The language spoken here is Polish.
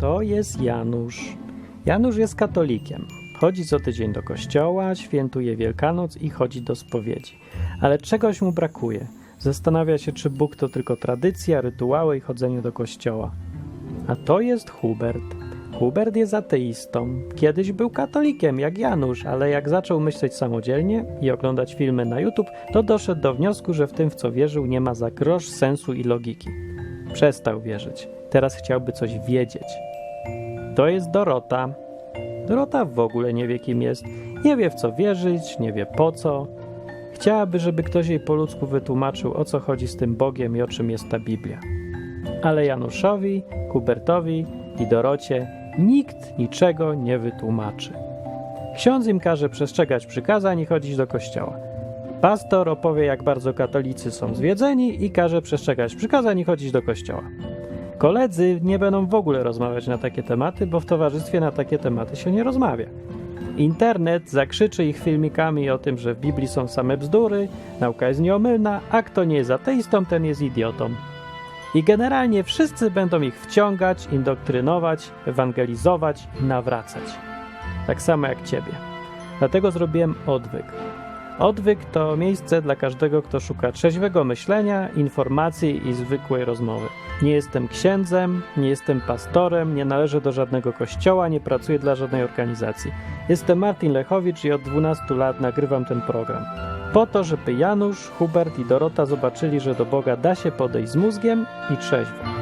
to jest Janusz. Janusz jest katolikiem. Chodzi co tydzień do kościoła, świętuje Wielkanoc i chodzi do spowiedzi. Ale czegoś mu brakuje. Zastanawia się, czy Bóg to tylko tradycja, rytuały i chodzenie do kościoła. A to jest Hubert. Hubert jest ateistą. Kiedyś był katolikiem, jak Janusz, ale jak zaczął myśleć samodzielnie i oglądać filmy na YouTube, to doszedł do wniosku, że w tym, w co wierzył, nie ma za grosz sensu i logiki. Przestał wierzyć. Teraz chciałby coś wiedzieć. To jest Dorota. Dorota w ogóle nie wie, kim jest. Nie wie, w co wierzyć, nie wie po co. Chciałaby, żeby ktoś jej po ludzku wytłumaczył, o co chodzi z tym Bogiem i o czym jest ta Biblia. Ale Januszowi, Hubertowi i Dorocie nikt niczego nie wytłumaczy. Ksiądz im każe przestrzegać przykazań i chodzić do kościoła. Pastor opowie, jak bardzo katolicy są zwiedzeni i każe przestrzegać przykazań i chodzić do kościoła. Koledzy nie będą w ogóle rozmawiać na takie tematy, bo w towarzystwie na takie tematy się nie rozmawia. Internet zakrzyczy ich filmikami o tym, że w Biblii są same bzdury, nauka jest nieomylna, a kto nie jest ateistą, ten jest idiotą. I generalnie wszyscy będą ich wciągać, indoktrynować, ewangelizować nawracać. Tak samo jak ciebie. Dlatego zrobiłem odwyk. Odwyk to miejsce dla każdego, kto szuka trzeźwego myślenia, informacji i zwykłej rozmowy. Nie jestem księdzem, nie jestem pastorem, nie należę do żadnego kościoła, nie pracuję dla żadnej organizacji. Jestem Martin Lechowicz i od 12 lat nagrywam ten program. Po to, żeby Janusz, Hubert i Dorota zobaczyli, że do Boga da się podejść z mózgiem i trzeźwo.